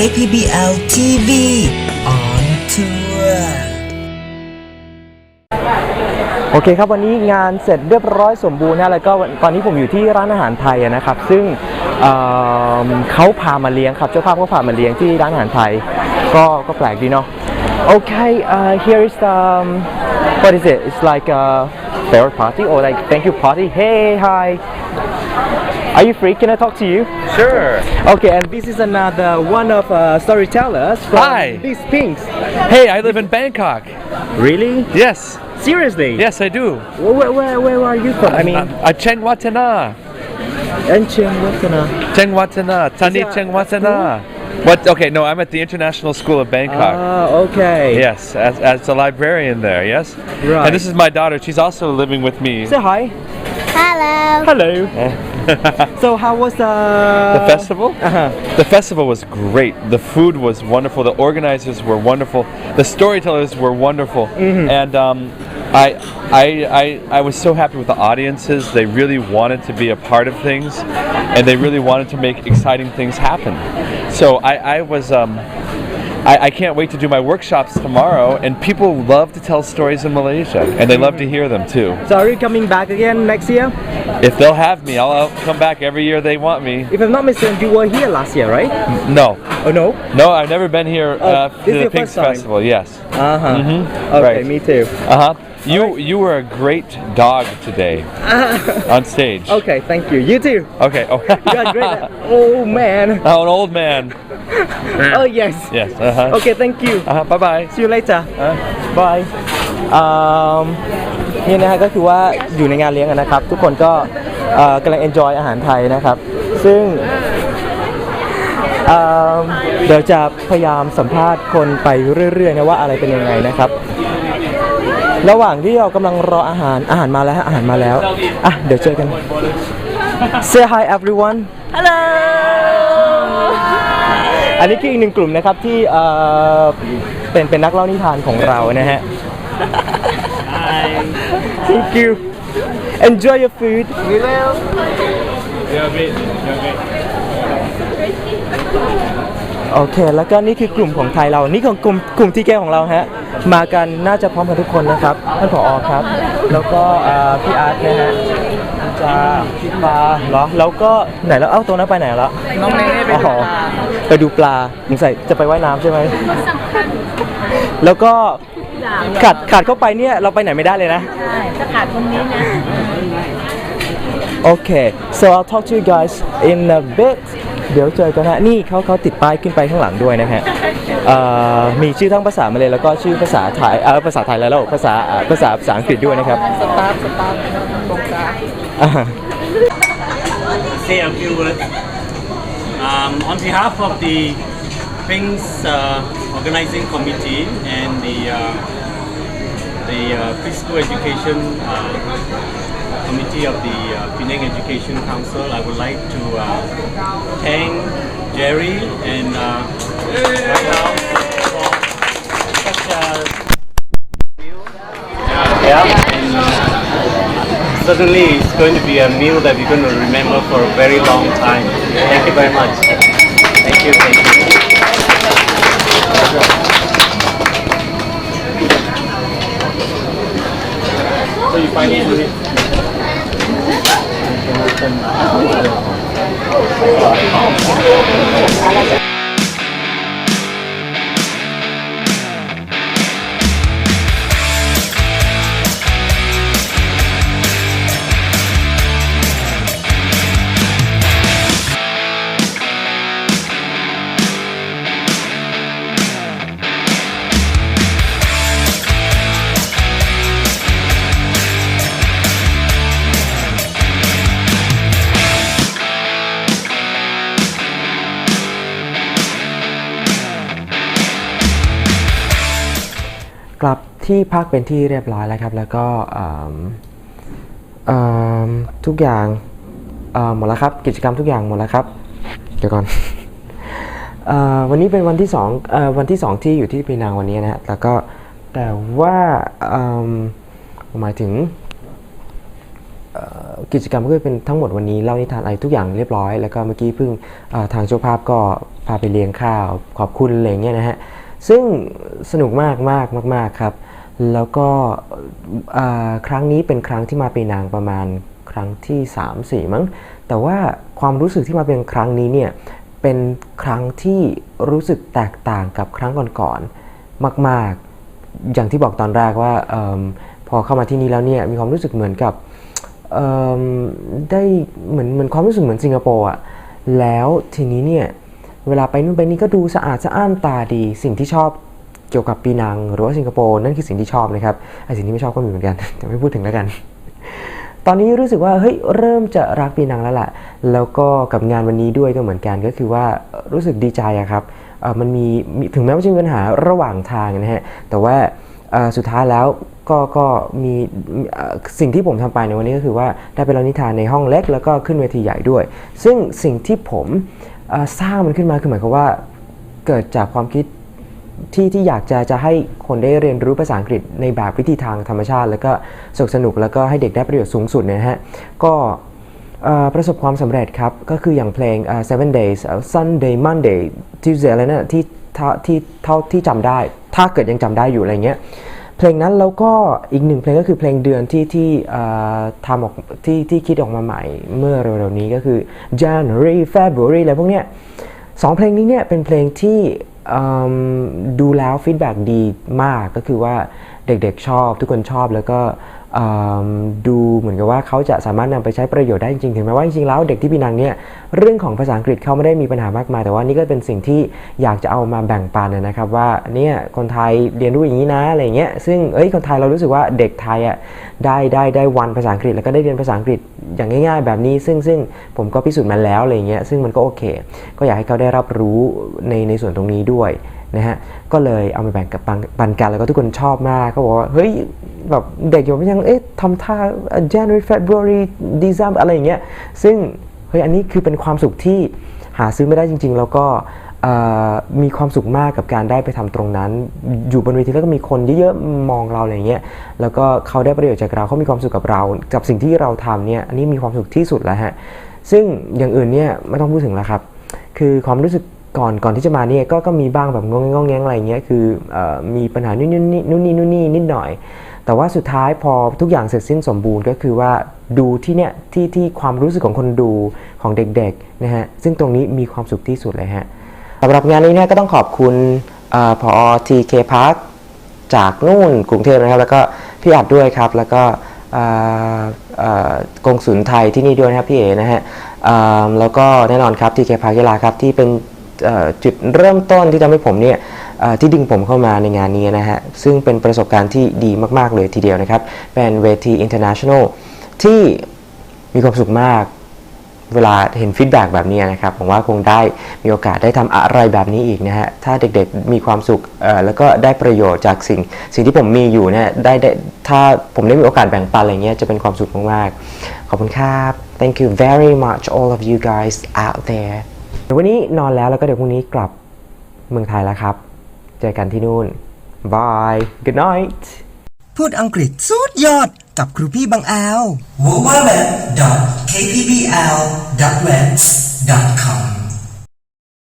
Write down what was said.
KPBL TV on tour โอเคครับวันนี้งานเสร็จเรียบร้อยสมบูรณ์นะแล้วก็ตอนนี้ผมอยู่ที่ร้านอาหารไทยนะครับ ซึ่งเเขาพามาเลี้ยงครับเจ้าภาพก็พามาเลี้ยงที่ร้านอาหารไทย ก็ก็แปลกดีเนาะโอเค uh, here is the um, what is it it's like a f a r e party or like thank you party hey hi are you free can I talk to you Sure. okay and this is another one of uh, storytellers from Hi. these pinks Hey, I live in Bangkok. really Yes. seriously Yes, I do. where, where, where are you from I mean Uh, Cheng Watana. and Chiang Watana Cheng Watana. Tani that Cheng Watana. What? Okay, no, I'm at the International School of Bangkok. Ah, okay. Yes, as, as a librarian there, yes? Right. And this is my daughter. She's also living with me. Say hi. Hello. Hello. so how was the The festival? Uh-huh. The festival was great. The food was wonderful. The organizers were wonderful. The storytellers were wonderful. And um, I, I, I, I was so happy with the audiences. They really wanted to be a part of things, and they really wanted to make exciting things happen. So I, I was. Um, I, I can't wait to do my workshops tomorrow, and people love to tell stories in Malaysia, and they love to hear them too. So are you coming back again next year? If they'll have me, I'll, come back every year they want me. If I'm not mistaken, you were here last year, right? No, Oh no. no, I've never been here Oh, uh, to the Pinks? Festival. Yes. Uh huh. Mhm. Okay, Right. me too. Uh huh. You you were a great dog today on stage. Okay, thank you. You too. Okay. Oh. You are great. oh man. oh, an old man. Oh yes. Yes. Uh huh. Okay, thank you. Uh huh. Bye bye. See you later. Bye. อืม นี่นะฮะก็คือว่าอยู่ในงานเลี้ยงกันนะครับ ทุกคนก็เอ่อกำลัง enjoy อาหารไทยนะครับ ซึ่งเอ่อเดี๋ยวจะพยายามสัมภาษณ์คนไปเรื่อยๆนะว่าอะไรเป็นยังไงนะครับ ระหว่างที่เรากำลังรออาหารอาหารมาแล้วฮะอาหารมาแล้วอะเดี๋ยวเจอกัน Say hi everyone Hello. อันนี้คืออีกหนึ่งกลุ่มนะครับที่เอ่อเป็นเป็นนักเล่านิทานของเรานะฮะ Thank you Enjoy your food We will โอเค แล้วก็นี่คือกลุ่มของไทยเรา นี่ของกลุ่มกลุ่มที่แก้ของเราฮะ มากันน่าจะพร้อมกันทุกคนนะครับ ท่านผอครับ แล้วก็เอ่อพี่อาร์ตนะฮะคุณจาพี่ปาเหรอ แล้วก็ไหนแล้ว เอ้าตัวนั้นไปไหนแล้ว น้องเนเน่ไปดูปลา ไปดูปลาสงสัยจะไปว่ายน้ำใช่ไหม แล้วก็ ขาดขาดเข้าไปเนี่ยเราไปไหนไม่ได้เลยนะ ใช่ถ้าขาดคนนี้นะโอเค so I'll talk to you guys in a bit เดี๋ยวเจอกันฮะ นี่เขาเขาติดป้ายขึ้นไปข้างหลังด้วยนะฮะเอ่อมีชื่อทั้งภาษามาเลยแล้วก็ชื่อภาษาไทย เออภาษาไทยแล้วแล้วภาษาอ่าภาษาภาษาอังกฤษด้วยนะครับ สตาร์ทสตาร์ทตรงกลางอ่า say a few words. Um, on behalf of the Things uh, Organizing Committee and the uh, the uh, Preschool Education uh, Committee of the uh, Penang Education Council, I would like to uh, thank Jerry and uh, right now for such a yeah. And, certainly it's going to be a meal that we're going to remember for a very long time. Thank you very much. Thank you. Thank you. So you finally do it. กลั ที่พักเป็นที่เรียบร้อยแล้วครับ แล้วก็ทุกอย่างหมดแล้วครับ กิจกรรมทุกอย่างหมดแล้วครับ เดี๋ยวก่อนอวันนี้เป็นวันที่สองอวันที่สองที่อยู่ที่ปีนังวันนี้นะฮะ แล้วก็แต่ว่าหมายถึงกิจกรรมก็เป็นทั้งหมดวันนี้เล่านิทานอะไรทุกอย่างเรียบร้อย แล้วก็เมื่อกี้เพิ่งทางเจ้าภาพก็พาไปเลี้ยงข้าวขอบคุณอะไรเงี้ยนะฮะ ซึ่งสนุกมากมากมากมากครับ แล้วก็ครั้งนี้เป็นครั้งที่มาปีนางประมาณครั้งที่ 3 4 มั้ง แต่ว่าความรู้สึกที่มาเป็นครั้งนี้เนี่ยเป็นครั้งที่รู้สึกแตกต่างกับครั้งก่อนๆมาก ๆ อย่างที่บอกตอนแรกว่าเอพอเข้ามาที่นี่แล้วเนี่ยมีความรู้สึกเหมือนกับได้เหมือนเหมือนความรู้สึกเหมือนสิงคโปร์อะแล้วทีนี้เนี่ยเวลาไปนู่นไปนี่ก็ดูสะอาดสะอ้านตาดี สิ่งที่ชอบ เกี่ยวกับปีนังหรือว่าสิงคโปร์นั่นคือสิ่งที่ชอบนะครับไอสิ่งที่ไม่ชอบก็มีเหมือนกันแต่ไม่พูดถึงแล้วกัน ตอนนี้รู้สึกว่าเฮ้ยเริ่มจะรักปีนังแล้วแหละแล้วก็กับงานวันนี้ด้วยก็เหมือนกันก็คือว่ารู้สึกดีใจครับมันมีถึงแม้ว่าจะมีปัญหาระหว่างทางนะฮะแต่ว่าสุดท้ายแล้วก็ก็มีสิ่งที่ผมทำไปในวันนี้ก็คือว่าได้ไปเล่านิทานในห้องเล็ก แล้วก็ขึ้นเวทีใหญ่ด้วย ซึ่งสิ่งที่ผมสร้างมันขึ้นมาคือหมายความว่าเกิดจากความคิด ที่ที่อยากจะจะให้คนได้เรียนรู้ภาษาอังกฤษในแบบวิธีทางธรรมชาติ แล้วก็สนุกสนุกแล้วก็ให้เด็กได้ประโยชน์สูงสุดเนะฮะก็ประสบความสำเร็จครับ ก็คืออย่างเพลง seven days Sunday Monday Tuesday อะไรนะที่ท่าที่เท่าที่จำได้ ถ้าเกิดยังจำได้อยู่อะไรเงี้ยเพลงนั้นแล้วก็อีกหนึ่งเพลงก็คือเพลงเดือนที่ที่ทำออกที่ที่คิดออกมาใหม่เมื่อเร็วๆนี้ก็คือ January February อะไรพวกเนี้ยสองเพลงนี้เนี่ยเป็นเพลงที่ ดูแล้วฟีดแบ็ดีมากก็คือว่าเด็กๆชอบ ทุกคนชอบแล้วก็ดูเหมือนกับว่าเขาจะสามารถนำไปใช้ประโยชน์ได้จริงๆถึงแม้ว่าจริงๆแล้วเด็กที่ปีนังเนี่ยเรื่องของภาษาอังกฤษเขาไม่ได้มีปัญหามากมาย แต่ว่านี่ก็เป็นสิ่งที่อยากจะเอามาแบ่งปันนะครับว่าเนี่ยคนไทยเรียนรู้อย่างนี้นะอะไรเงี้ยซึ่งเอ้ยคนไทยเรารู้สึกว่าเด็กไทยอะได้ได้ได้วันภาษาอังกฤษแล้วก็ได้เรียนภาษาอังกฤษ อย่างง่าย ๆ แบบนี้ซึ่งซึ่งผมก็พิสูจน์มาแล้วอะไรเงี้ยซึ่งมันก็โอเค ก็อยากให้เขาได้รับรู้ในในส่วนตรงนี้ด้วยนะฮะก็เลยเอามาแบ่งกับปันกันแล้วก็ทุกคนชอบมากก็บอกว่าเฮ้ยแบบเด็กอยู่ไม่ยังเอ๊ะทำท่า January February December อะไรอย่างเงี้ยซึ่งเฮ้ยอันนี้คือเป็นความสุขที่หาซื้อไม่ได้จริง ๆ แล้วก็ มีความสุขมากกับการได้ไปทำตรงนั้น อยู่บนเวทีแล้วก็มีคนเยอะๆมองเราอะไรเงี้ยแล้วก็เขาได้ประโยชน์จากเราเขามีความสุขกับเรา กับสิ่งที่เราทำเนี่ยอันนี้มีความสุขที่สุดแล้วฮะซึ่งอย่างอื่นเนี่ยไม่ต้องพูดถึงแล้วครับ คือความรู้สึกก่อนก่อนที่จะมาเนี่ยก็ก็มีบ้างแบบงงงงแงงอะไรเงี้ยคือเออมีปัญหานู่นนี่นู่นนี่นู่นนี่นิดหน่อย แต่ว่าสุดท้ายพอทุกอย่างเสร็จสิ้นสมบูรณ์ก็คือว่าดูที่เนี่ยที่ที่ความรู้สึกของคนดูของเด็กๆนะฮะซึ่งตรงนี้มีความสุขที่สุดเลยฮะ สำหรับงานนี้เนี่ยก็ต้องขอบคุณเออพอ TK Park จากนู่นกรุงเทพนะครับ แล้วก็พี่อัดด้วยครับ แล้วก็กงสุลไทยที่นี่ด้วยนะครับพี่เอนะฮะแล้วก็แน่นอนครับทีเคพากีฬาครับที่เป็นจุดเริ่มต้นที่ทำให้ผมเนี่ยที่ดึงผมเข้ามาในงานนี้นะฮะ ซึ่งเป็นประสบการณ์ที่ดีมาก ๆ เลยทีเดียวนะครับ เป็นเวที international ที่มีความสุขมาก เวลาเห็นฟีดแบ็กแบบนี้นะครับผมว่าคงได้มีโอกาสได้ทำอะไรแบบนี้อีกนะฮะถ้าเด็กๆมีความสุขแล้วก็ได้ประโยชน์จากสิ่ง สิ่งที่ผมมีอยู่เนี่ยได้ได้ถ้าผมได้มีโอกาสแบ่งปันอะไรเงี้ยจะเป็นความสุขมากๆขอบคุณครับ thank you very much all of you guys out there ววันนี้นอนแล้วแล้วก็เดี๋ยวพรุ่งนี้กลับเมืองไทยแล้วครับ เจอกันที่นู่น bye good night พูดอังกฤษสุดยอด กับครูพี่บางแอล w w w k p b l w e b s c o m